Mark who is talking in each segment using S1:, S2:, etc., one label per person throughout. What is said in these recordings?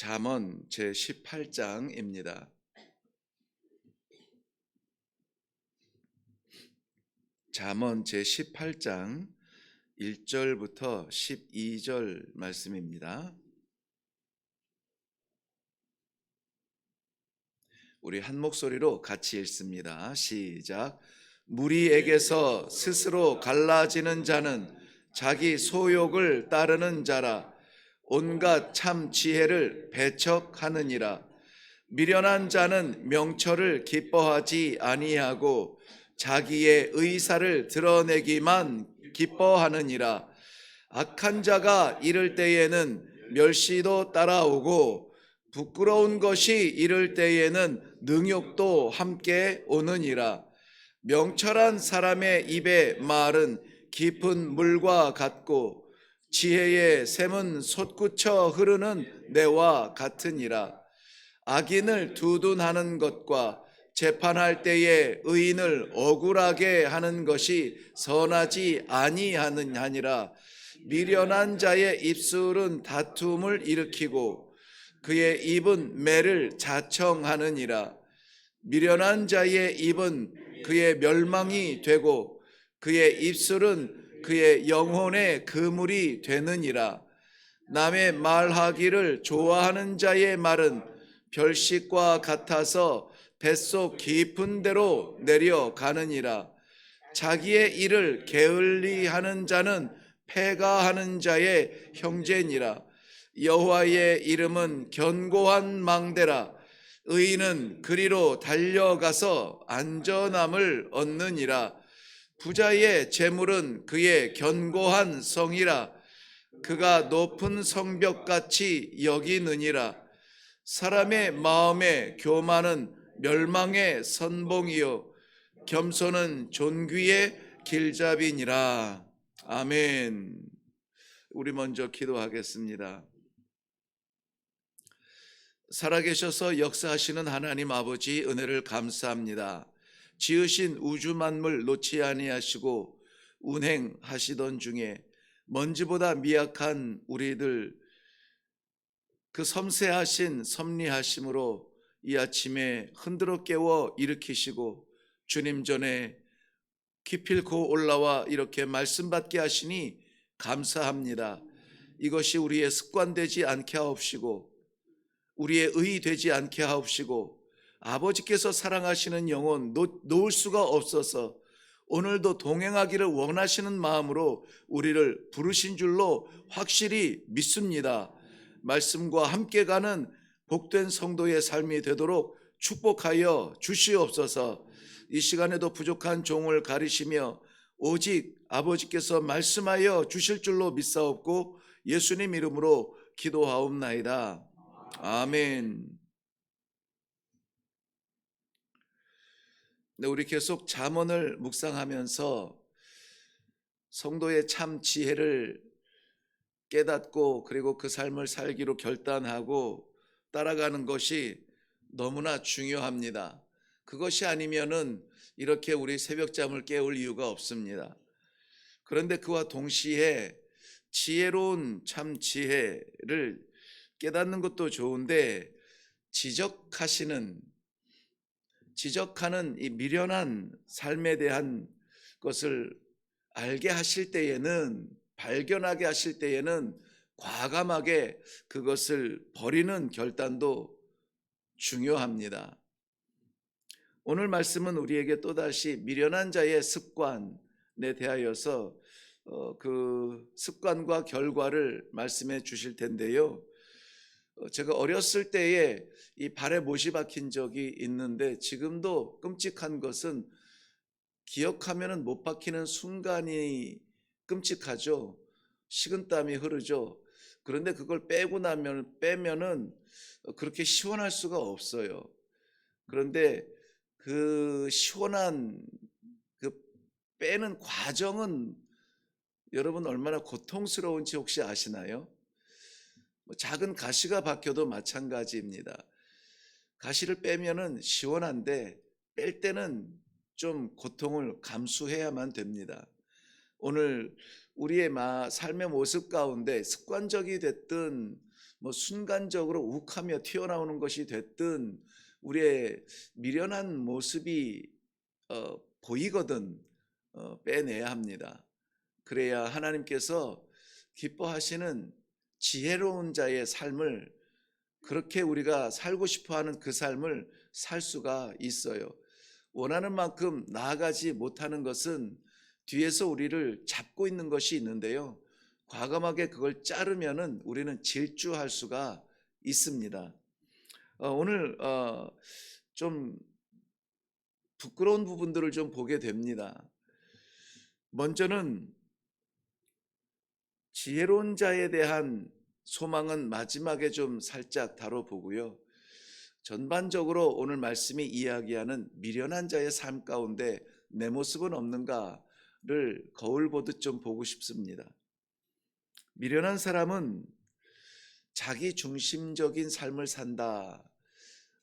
S1: 잠언 제 18장입니다. 잠언 제 18장 1절부터 12절 말씀입니다. 우리 한 목소리로 같이 읽습니다. 시작. 무리에게서 스스로 갈라지는 자는 자기 소욕을 따르는 자라 온갖 참 지혜를 배척하느니라. 미련한 자는 명철을 기뻐하지 아니하고 자기의 의사를 드러내기만 기뻐하느니라. 악한 자가 이를 때에는 멸시도 따라오고 부끄러운 것이 이를 때에는 능욕도 함께 오느니라. 명철한 사람의 입의 말은 깊은 물과 같고 지혜의 샘은 솟구쳐 흐르는 내와 같으니라. 악인을 두둔하는 것과 재판할 때에 의인을 억울하게 하는 것이 선하지 아니하느니라. 미련한 자의 입술은 다툼을 일으키고 그의 입은 매를 자청하느니라. 미련한 자의 입은 그의 멸망이 되고 그의 입술은 그의 영혼의 그물이 되느니라. 남의 말하기를 좋아하는 자의 말은 별식과 같아서 뱃속 깊은 데로 내려가느니라. 자기의 일을 게을리 하는 자는 패가 하는 자의 형제니라. 여호와의 이름은 견고한 망대라. 의인은 그리로 달려가서 안전함을 얻느니라 부자의 재물은 그의 견고한 성이라. 그가 높은 성벽같이 여기느니라. 사람의 마음에 교만은 멸망의 선봉이요. 겸손은 존귀의 길잡이니라. 아멘. 우리 먼저 기도하겠습니다. 살아계셔서 역사하시는 하나님 아버지 은혜를 감사합니다. 지으신 우주 만물 놓지 아니하시고 운행하시던 중에 먼지보다 미약한 우리들 그 섬세하신 섭리하심으로 이 아침에 흔들어 깨워 일으키시고 주님 전에 기필코 올라와 이렇게 말씀 받게 하시니 감사합니다. 이것이 우리의 습관되지 않게 하옵시고 우리의 의 되지 않게 하옵시고 아버지께서 사랑하시는 영혼 놓, 놓을 수가 없어서 오늘도 동행하기를 원하시는 마음으로 우리를 부르신 줄로 확실히 믿습니다. 말씀과 함께 가는 복된 성도의 삶이 되도록 축복하여 주시옵소서. 이 시간에도 부족한 종을 가리시며 오직 아버지께서 말씀하여 주실 줄로 믿사옵고 예수님 이름으로 기도하옵나이다. 아멘. 네, 우리 계속 잠언을 묵상하면서 성도의 참 지혜를 깨닫고 그리고 그 삶을 살기로 결단하고 따라가는 것이 너무나 중요합니다. 그것이 아니면은 이렇게 우리 새벽잠을 깨울 이유가 없습니다. 그런데 그와 동시에 지혜로운 참 지혜를 깨닫는 것도 좋은데 지적하시는 지적하는 이 미련한 삶에 대한 것을 알게 하실 때에는 발견하게 하실 때에는 과감하게 그것을 버리는 결단도 중요합니다. 오늘 말씀은 우리에게 또다시 미련한 자의 습관에 대하여서 어, 그 습관과 결과를 말씀해 주실 텐데요. 어, 제가 어렸을 때에 이 발에 못이 박힌 적이 있는데 지금도 끔찍한 것은 기억하면은 못 박히는 순간이 끔찍하죠. 식은땀이 흐르죠. 그런데 그걸 빼고 나면 빼면은 그렇게 시원할 수가 없어요. 그런데 그 시원한 그 빼는 과정은 여러분 얼마나 고통스러운지 혹시 아시나요? 뭐 작은 가시가 박혀도 마찬가지입니다. 가시를 빼면은 시원한데 뺄 때는 좀 고통을 감수해야만 됩니다. 오늘 우리의 삶의 모습 가운데 습관적이 됐든 뭐 순간적으로 욱하며 튀어나오는 것이 됐든 우리의 미련한 모습이 어, 보이거든 어, 빼내야 합니다. 그래야 하나님께서 기뻐하시는 지혜로운 자의 삶을 그렇게 우리가 살고 싶어 하는 그 삶을 살 수가 있어요. 원하는 만큼 나아가지 못하는 것은 뒤에서 우리를 잡고 있는 것이 있는데요. 과감하게 그걸 자르면은 우리는 질주할 수가 있습니다. 어, 오늘 어, 좀 부끄러운 부분들을 좀 보게 됩니다. 먼저는 지혜로운 자에 대한 소망은 마지막에 좀 살짝 다뤄보고요. 전반적으로 오늘 말씀이 이야기하는 미련한 자의 삶 가운데 내 모습은 없는가를 거울 보듯 좀 보고 싶습니다. 미련한 사람은 자기 중심적인 삶을 산다.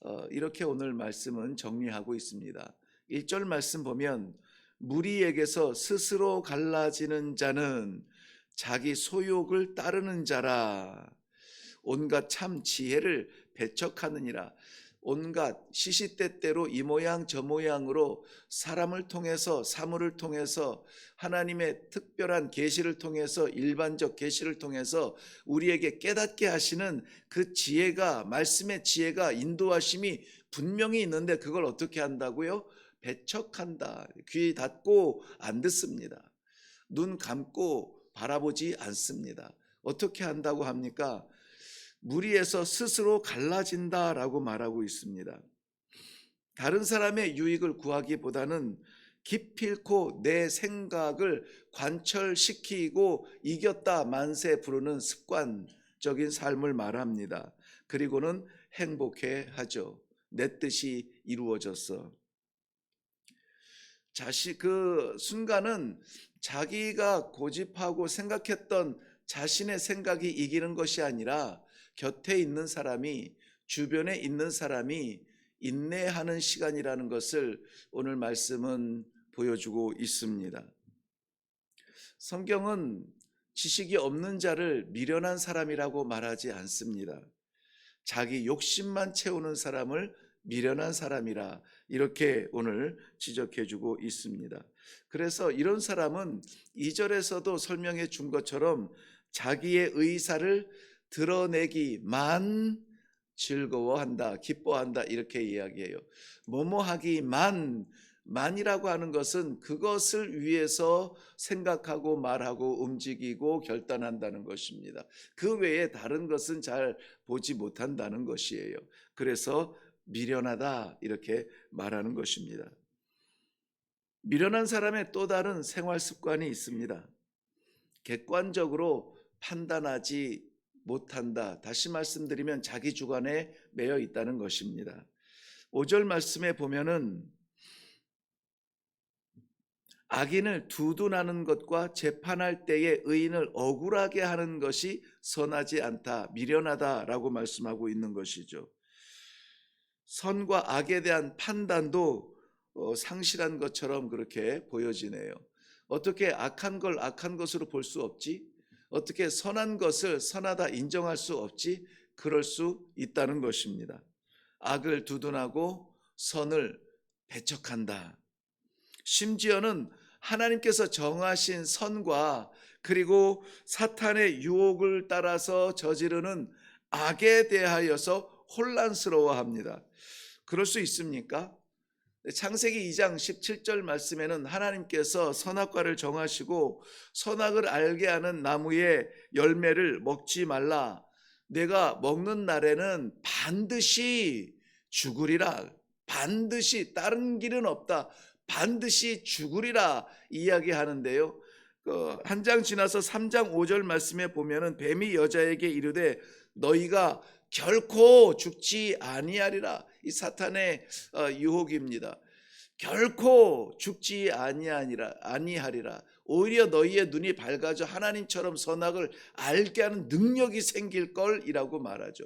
S1: 어, 이렇게 오늘 말씀은 정리하고 있습니다. 1절 말씀 보면 무리에게서 스스로 갈라지는 자는 자기 소욕을 따르는 자라 온갖 참 지혜를 배척하느니라 온갖 시시때때로 이 모양 저 모양으로 사람을 통해서 사물을 통해서 하나님의 특별한 계시를 통해서 일반적 계시를 통해서 우리에게 깨닫게 하시는 그 지혜가 말씀의 지혜가 인도하심이 분명히 있는데 그걸 어떻게 한다고요? 배척한다. 귀 닫고 안 듣습니다. 눈 감고 바라보지 않습니다. 어떻게 한다고 합니까? 무리에서 스스로 갈라진다라고 말하고 있습니다. 다른 사람의 유익을 구하기보다는 기필코 내 생각을 관철시키고 이겼다 만세 부르는 습관적인 삶을 말합니다. 그리고는 행복해 하죠. 내 뜻이 이루어졌어. 자식 그 순간은 자기가 고집하고 생각했던 자신의 생각이 이기는 것이 아니라 곁에 있는 사람이 주변에 있는 사람이 인내하는 시간이라는 것을 오늘 말씀은 보여주고 있습니다. 성경은 지식이 없는 자를 미련한 사람이라고 말하지 않습니다. 자기 욕심만 채우는 사람을 미련한 사람이라 이렇게 오늘 지적해 주고 있습니다. 그래서 이런 사람은 2절에서도 설명해 준 것처럼 자기의 의사를 드러내기만 즐거워한다, 기뻐한다 이렇게 이야기해요. 뭐뭐 하기만 만이라고 하는 것은 그것을 위해서 생각하고 말하고 움직이고 결단한다는 것입니다. 그 외에 다른 것은 잘 보지 못한다는 것이에요. 그래서 미련하다 이렇게 말하는 것입니다. 미련한 사람의 또 다른 생활 습관이 있습니다. 객관적으로 판단하지 못한다. 다시 말씀드리면 자기 주관에 매여 있다는 것입니다. 5절 말씀에 보면은 악인을 두둔하는 것과 재판할 때에 의인을 억울하게 하는 것이 선하지 않다, 미련하다라고 말씀하고 있는 것이죠. 선과 악에 대한 판단도 어, 상실한 것처럼 그렇게 보여지네요. 어떻게 악한 걸 악한 것으로 볼 수 없지? 어떻게 선한 것을 선하다 인정할 수 없지? 그럴 수 있다는 것입니다. 악을 두둔하고 선을 배척한다. 심지어는 하나님께서 정하신 선과 그리고 사탄의 유혹을 따라서 저지르는 악에 대하여서 혼란스러워합니다. 그럴 수 있습니까? 창세기 2장 17절 말씀에는 하나님께서 선악과를 정하시고 선악을 알게 하는 나무의 열매를 먹지 말라. 내가 먹는 날에는 반드시 죽으리라. 반드시 다른 길은 없다. 반드시 죽으리라 이야기하는데요. 그한장 지나서 3장 5절 말씀에 보면은 뱀이 여자에게 이르되 너희가 결코 죽지 아니하리라. 이 사탄의 어, 유혹입니다. 결코 죽지 아니하니라 아니하리라. 오히려 너희의 눈이 밝아져 하나님처럼 선악을 알게 하는 능력이 생길 걸이라고 말하죠.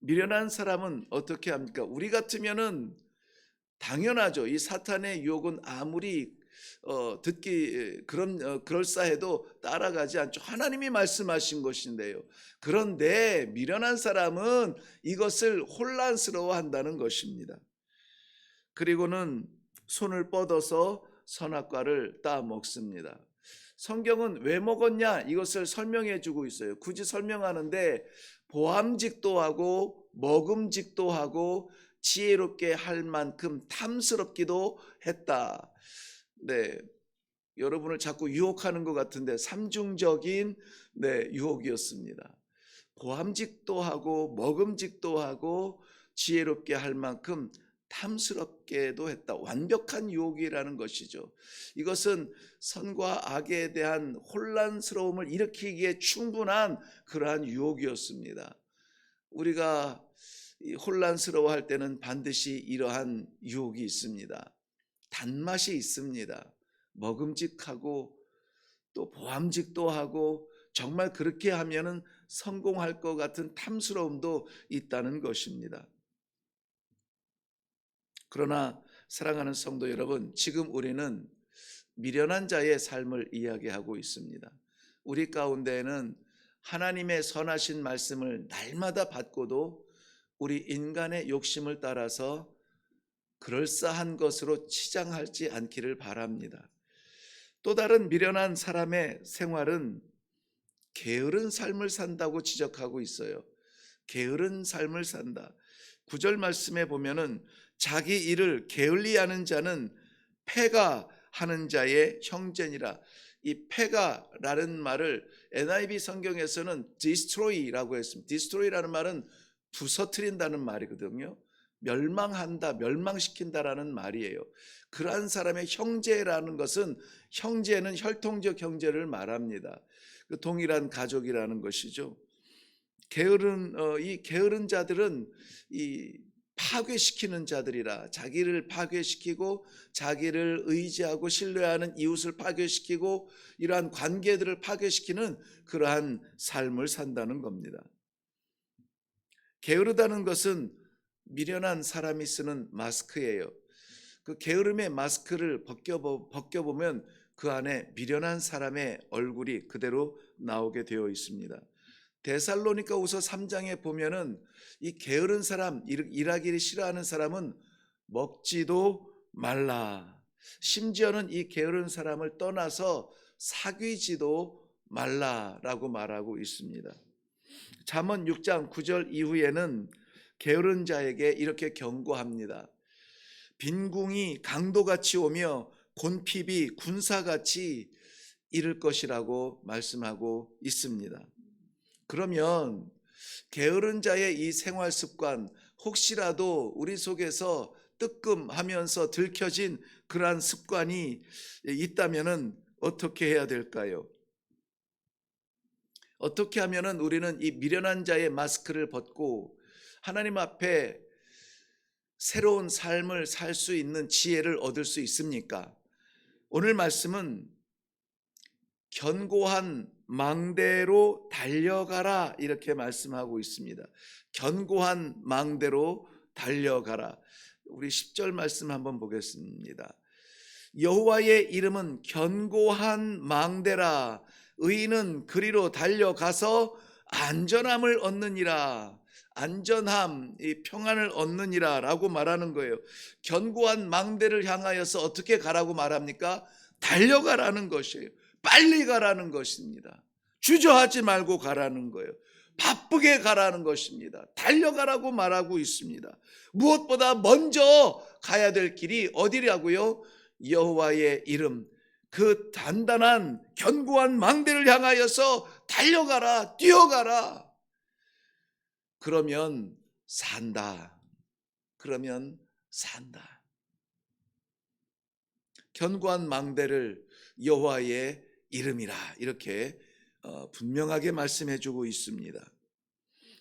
S1: 미련한 사람은 어떻게 합니까? 우리 같으면은 당연하죠. 이 사탄의 유혹은 아무리 어, 듣기 그런 어, 그럴싸해도 따라가지 않죠. 하나님이 말씀하신 것인데요. 그런데 미련한 사람은 이것을 혼란스러워한다는 것입니다. 그리고는 손을 뻗어서 선악과를 따 먹습니다. 성경은 왜 먹었냐 이것을 설명해 주고 있어요. 굳이 설명하는데 보암직도 하고 먹음직도 하고 지혜롭게 할 만큼 탐스럽기도 했다. 네. 여러분을 자꾸 유혹하는 것 같은데 삼중적인 네, 유혹이었습니다. 보암직도 하고 먹음직도 하고 지혜롭게 할 만큼 탐스럽게도 했다. 완벽한 유혹이라는 것이죠. 이것은 선과 악에 대한 혼란스러움을 일으키기에 충분한 그러한 유혹이었습니다. 우리가 혼란스러워할 때는 반드시 이러한 유혹이 있습니다. 단맛이 있습니다. 먹음직하고 또 보암직도 하고 정말 그렇게 하면은 성공할 것 같은 탐스러움도 있다는 것입니다. 그러나 사랑하는 성도 여러분, 지금 우리는 미련한 자의 삶을 이야기하고 있습니다. 우리 가운데에는 하나님의 선하신 말씀을 날마다 받고도 우리 인간의 욕심을 따라서 그럴싸한 것으로 치장하지 않기를 바랍니다. 또 다른 미련한 사람의 생활은 게으른 삶을 산다고 지적하고 있어요. 게으른 삶을 산다. 구절 말씀에 보면은 자기 일을 게을리 하는 자는 패가 하는 자의 형제니라. 이 패가라는 말을 NIV 성경에서는 destroy라고 했습니다. destroy라는 말은 부서뜨린다는 말이거든요. 멸망한다, 멸망시킨다라는 말이에요. 그러한 사람의 형제라는 것은 형제는 혈통적 형제를 말합니다. 그 동일한 가족이라는 것이죠. 게으른 어, 이 게으른 자들은 이 파괴시키는 자들이라 자기를 파괴시키고 자기를 의지하고 신뢰하는 이웃을 파괴시키고 이러한 관계들을 파괴시키는 그러한 삶을 산다는 겁니다. 게으르다는 것은 미련한 사람이 쓰는 마스크예요. 그 게으름의 마스크를 벗겨보, 벗겨보 면 그 안에 미련한 사람의 얼굴이 그대로 나오게 되어 있습니다. 데살로니가 우서 3장에 보면은 이 게으른 사람, 일하기를 싫어하는 사람은 먹지도 말라. 심지어는 이 게으른 사람을 떠나서 사귀지도 말라라고 말하고 있습니다. 잠언 6장 9절 이후에는 게으른 자에게 이렇게 경고합니다. 빈궁이 강도같이 오며 곤핍이 군사같이 이를 것이라고 말씀하고 있습니다. 그러면 게으른 자의 이 생활 습관 혹시라도 우리 속에서 뜨끔하면서 들켜진 그러한 습관이 있다면은 어떻게 해야 될까요? 어떻게 하면은 우리는 이 미련한 자의 마스크를 벗고 하나님 앞에 새로운 삶을 살 수 있는 지혜를 얻을 수 있습니까? 오늘 말씀은 견고한 망대로 달려가라 이렇게 말씀하고 있습니다. 견고한 망대로 달려가라. 우리 10절 말씀 한번 보겠습니다. 여호와의 이름은 견고한 망대라 의인은 그리로 달려가서 안전함을 얻느니라. 안전함, 이 평안을 얻느니라라고 말하는 거예요. 견고한 망대를 향하여서 어떻게 가라고 말합니까? 달려가라는 것이에요. 빨리 가라는 것입니다. 주저하지 말고 가라는 거예요. 바쁘게 가라는 것입니다. 달려가라고 말하고 있습니다. 무엇보다 먼저 가야 될 길이 어디라고요? 여호와의 이름, 그 단단한 견고한 망대를 향하여서 달려가라, 뛰어가라. 그러면 산다. 그러면 산다. 견고한 망대를 여호와의 이름이라 이렇게 어, 분명하게 말씀해 주고 있습니다.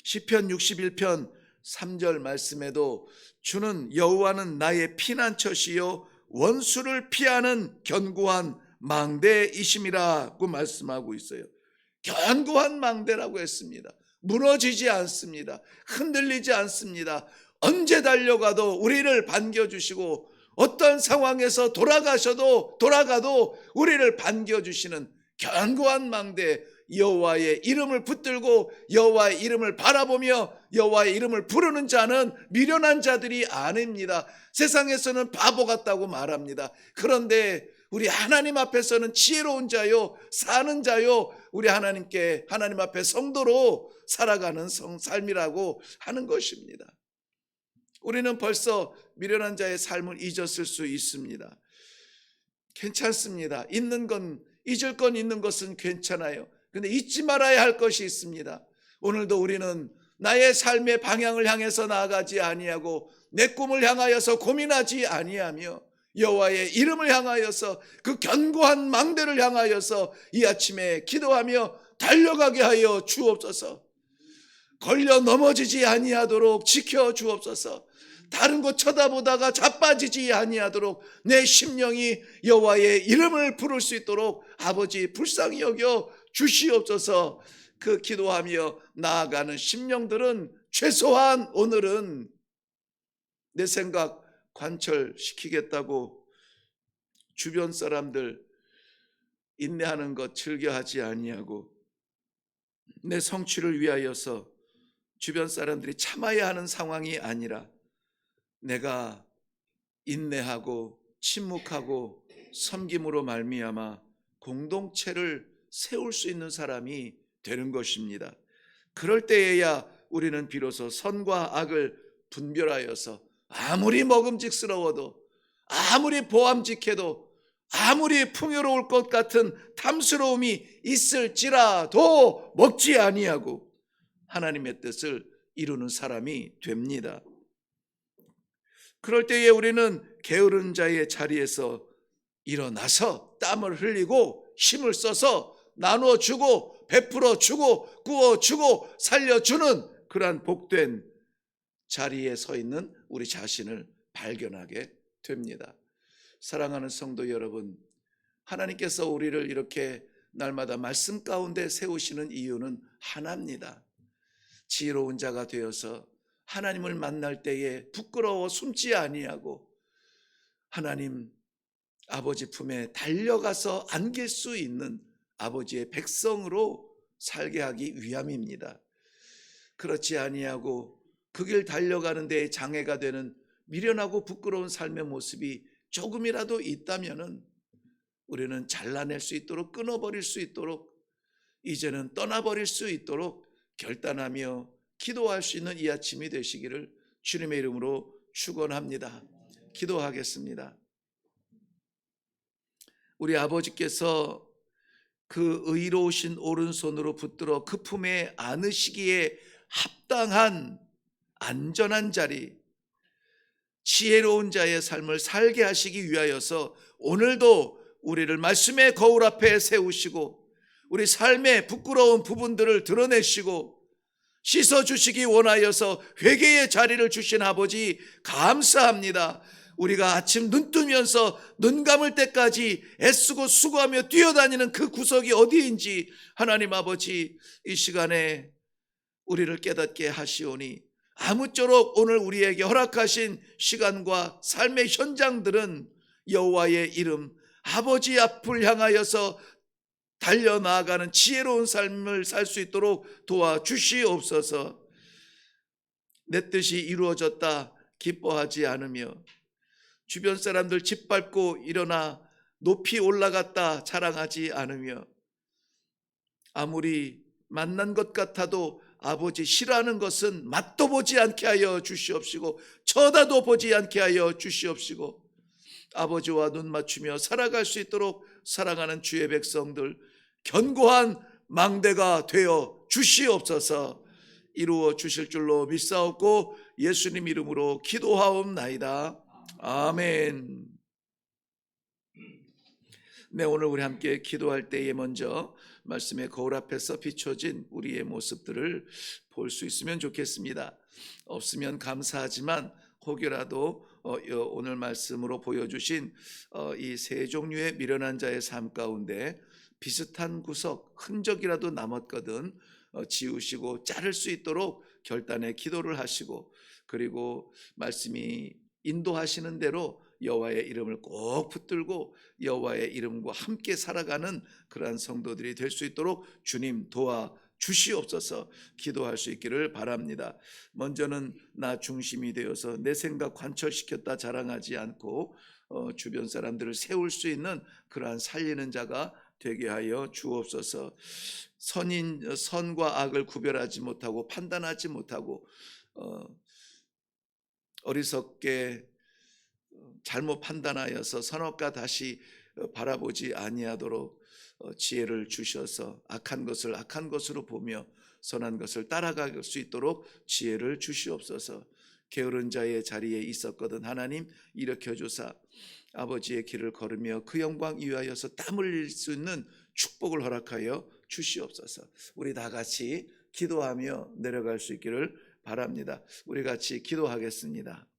S1: 시편 61편 3절 말씀에도 주는 여호와는 나의 피난처시요 원수를 피하는 견고한 망대이심이라고 말씀하고 있어요. 견고한 망대라고 했습니다. 무너지지 않습니다. 흔들리지 않습니다. 언제 달려가도 우리를 반겨주시고 어떤 상황에서 돌아가셔도 돌아가도 우리를 반겨주시는 견고한 망대 여호와의 이름을 붙들고 여호와의 이름을 바라보며 여호와의 이름을 부르는 자는 미련한 자들이 아닙니다. 세상에서는 바보 같다고 말합니다. 그런데 우리 하나님 앞에서는 지혜로운 자요, 사는 자요, 우리 하나님께 하나님 앞에 성도로 살아가는 성, 삶이라고 하는 것입니다. 우리는 벌써 미련한 자의 삶을 잊었을 수 있습니다. 괜찮습니다. 있는 건 잊을 건 있는 것은 괜찮아요. 근데 잊지 말아야 할 것이 있습니다. 오늘도 우리는 나의 삶의 방향을 향해서 나아가지 아니하고 내 꿈을 향하여서 고민하지 아니하며 여호와의 이름을 향하여서 그 견고한 망대를 향하여서 이 아침에 기도하며 달려가게 하여 주옵소서. 걸려 넘어지지 아니하도록 지켜 주옵소서. 다른 곳 쳐다보다가 자빠지지 아니하도록 내 심령이 여호와의 이름을 부를 수 있도록 아버지 불쌍히 여겨 주시옵소서. 그 기도하며 나아가는 심령들은 최소한 오늘은 내 생각 관철시키겠다고 주변 사람들 인내하는 것 즐겨하지 아니하고 내 성취를 위하여서 주변 사람들이 참아야 하는 상황이 아니라 내가 인내하고 침묵하고 섬김으로 말미암아 공동체를 세울 수 있는 사람이 되는 것입니다. 그럴 때에야 우리는 비로소 선과 악을 분별하여서 아무리 먹음직스러워도 아무리 보암직해도 아무리 풍요로울 것 같은 탐스러움이 있을지라도 먹지 아니하고 하나님의 뜻을 이루는 사람이 됩니다. 그럴 때에 우리는 게으른 자의 자리에서 일어나서 땀을 흘리고 힘을 써서 나누어 주고 베풀어 주고 구워 주고 살려 주는 그러한 복된 자리에 서 있는 우리 자신을 발견하게 됩니다. 사랑하는 성도 여러분, 하나님께서 우리를 이렇게 날마다 말씀 가운데 세우시는 이유는 하나입니다. 지혜로운 자가 되어서 하나님을 만날 때에 부끄러워 숨지 아니하고 하나님 아버지 품에 달려가서 안길 수 있는 아버지의 백성으로 살게 하기 위함입니다. 그렇지 아니하고 그 길 달려가는 데 장애가 되는 미련하고 부끄러운 삶의 모습이 조금이라도 있다면은 우리는 잘라낼 수 있도록 끊어버릴 수 있도록 이제는 떠나버릴 수 있도록 결단하며 기도할 수 있는 이 아침이 되시기를 주님의 이름으로 축원합니다. 기도하겠습니다. 우리 아버지께서 그 의로우신 오른손으로 붙들어 그 품에 안으시기에 합당한 안전한 자리, 지혜로운 자의 삶을 살게 하시기 위하여서 오늘도 우리를 말씀의 거울 앞에 세우시고 우리 삶의 부끄러운 부분들을 드러내시고 씻어 주시기 원하여서 회개의 자리를 주신 아버지 감사합니다. 우리가 아침 눈 뜨면서 눈 감을 때까지 애쓰고 수고하며 뛰어다니는 그 구석이 어디인지 하나님 아버지 이 시간에 우리를 깨닫게 하시오니 아무쪼록 오늘 우리에게 허락하신 시간과 삶의 현장들은 여호와의 이름 아버지 앞을 향하여서 달려나가는 지혜로운 삶을 살 수 있도록 도와주시옵소서. 내 뜻이 이루어졌다 기뻐하지 않으며 주변 사람들 짓밟고 일어나 높이 올라갔다 자랑하지 않으며 아무리 만난 것 같아도 아버지 싫어하는 것은 맛도 보지 않게 하여 주시옵시고 쳐다도 보지 않게 하여 주시옵시고 아버지와 눈 맞추며 살아갈 수 있도록 사랑하는 주의 백성들 견고한 망대가 되어 주시옵소서 이루어 주실 줄로 믿사옵고 예수님 이름으로 기도하옵나이다. 아멘. 네, 오늘 우리 함께 기도할 때에 먼저 말씀의 거울 앞에서 비춰진 우리의 모습들을 볼 수 있으면 좋겠습니다. 없으면 감사하지만 혹여라도 어, 오늘 말씀으로 보여주신 어, 이세 종류의 미련한 자의 삶 가운데 비슷한 구석 흔적이라도 남았거든 어, 지우시고 자를 수 있도록 결단의 기도를 하시고 그리고 말씀이 인도하시는 대로 여호와의 이름을 꼭 붙들고 여호와의 이름과 함께 살아가는 그러한 성도들이 될 수 있도록 주님 도와 주시옵소서 기도할 수 있기를 바랍니다. 먼저는 나 중심이 되어서 내 생각 관철시켰다 자랑하지 않고 어, 주변 사람들을 세울 수 있는 그러한 살리는 자가 되게 하여 주옵소서. 선인 선과 악을 구별하지 못하고 판단하지 못하고 어, 어리석게 어, 잘못 판단하여서 선악과 다시 어, 바라보지 아니하도록 어, 지혜를 주셔서 악한 것을 악한 것으로 보며 선한 것을 따라갈 수 있도록 지혜를 주시옵소서. 게으른 자의 자리에 있었거든 하나님 일으켜 주사 아버지의 길을 걸으며 그 영광 위하여서 땀 흘릴 수 있는 축복을 허락하여 주시옵소서. 우리 다 같이 기도하며 내려갈 수 있기를 바랍니다. 우리 같이 기도하겠습니다.